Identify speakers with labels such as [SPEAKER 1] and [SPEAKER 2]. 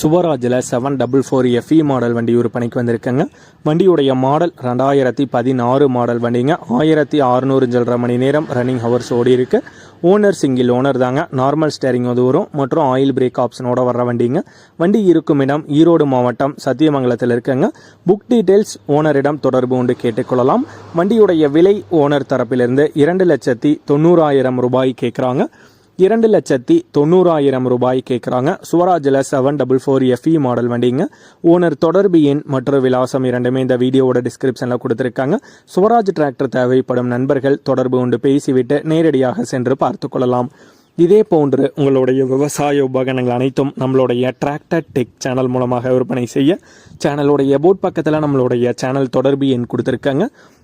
[SPEAKER 1] சுவராஜில் seven double four FE model வண்டி விற்பனைக்கு வந்திருக்குங்க. வண்டியுடைய மாடல் ரெண்டாயிரத்தி பதினாறு மாடல் வண்டிங்க. ஆயிரத்தி அறுநூறு சில்லற மணி நேரம் ரன்னிங் ஹவர்ஸ் ஓடி இருக்கு. ஓனர் சிங்கிள் ஓனர் தாங்க. நார்மல் ஸ்டேரிங் வந்து வரும். மற்றும் ஆயில் பிரேக் ஆப்ஷனோட வர்ற வண்டிங்க. வண்டி இருக்கும் இடம் ஈரோடு மாவட்டம் சத்தியமங்கலத்தில் இருக்குங்க. புக் டீட்டெயில்ஸ் ஓனரிடம் தொடர்பு கொண்டு கேட்டுக்கொள்ளலாம். வண்டியுடைய விலை ஓனர் தரப்பிலிருந்து இரண்டு லட்சத்தி தொண்ணூறாயிரம் ரூபாய் கேட்குறாங்க. இரண்டு லட்சத்தி தொண்ணூறாயிரம் ரூபாய் கேட்குறாங்க. சுவராஜில் seven double four FE model வண்டிங்க. ஓனர் தொடர்பு எண் மற்றும் விலாசம் இரண்டுமே இந்த வீடியோவோட டிஸ்கிரிப்ஷனில் கொடுத்துருக்காங்க. சுவராஜ் டிராக்டர் தேவைப்படும் நண்பர்கள் தொடர்பு கொண்டு பேசிவிட்டு நேரடியாக சென்று பார்த்து கொள்ளலாம். இதே போன்று உங்களுடைய விவசாய உபகரணங்கள் அனைத்தும் நம்மளுடைய டிராக்டர் டெக் சேனல் மூலமாக விற்பனை செய்ய சேனலுடைய போட் பக்கத்தில் நம்மளுடைய சேனல் தொடர்பு எண் கொடுத்துருக்காங்க.